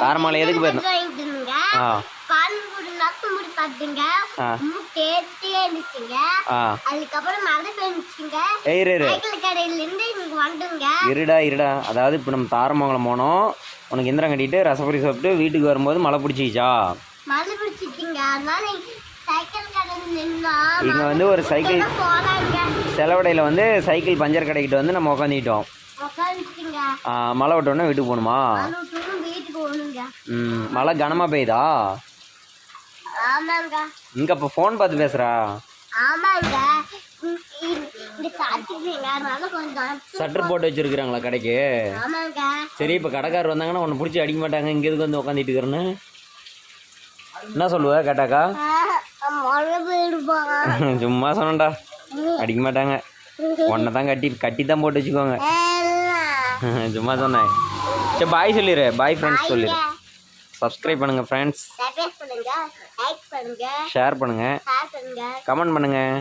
தாரமலை எதுக்கு போயிருந்தோம் இருடா இருடா. அதாவது இப்போ நம்ம தாரமங்கலம் போனோம். உனக்கு இந்திரம் கட்டிட்டு ரசப்பொரி சாப்பிட்டு வீட்டுக்கு வரும்போது மழை பிடிச்சிக்கிச்சா? மழை நின்னோம் இங்கே வந்து ஒரு சைக்கிள் செலவடையில் வந்து சைக்கிள் பஞ்சர் கடைக்கிட்ட வந்து நம்ம உக்காந்துக்கிட்டோம். மழை விட்டோன்னே வீட்டுக்கு போகணுமா? ம் மழை கனமாக பெய்யுதா? இங்கே இப்போ ஃபோன் பார்த்து பேசுகிறா சட்டர் போட்டு வச்சுருக்குறாங்களா கடைக்கு? சரி இப்போ கடைக்காரர் வந்தாங்கன்னா உன்னை பிடிச்சி அடிக்க மாட்டாங்க. இங்கே எதுக்கு வந்து உட்காந்துட்டு இருக்கிறேன்னு? என்ன சொல்லுவ கேட்டாக்கா? சும்மா சொன்னேன்டா. அடிக்க மாட்டாங்க உன்னை தான் கட்டி கட்டி தான் போட்டு வச்சுக்கோங்க. சும்மா சொன்னேன் சரி பாய் சொல்லிடு பாய் ஃப்ரெண்ட்ஸ் சொல்லிடு சப்ஸ்கிரைப் பண்ணுங்கள் ஃப்ரெண்ட்ஸ் ஷேர் பண்ணுங்கள் கமெண்ட் பண்ணுங்கள்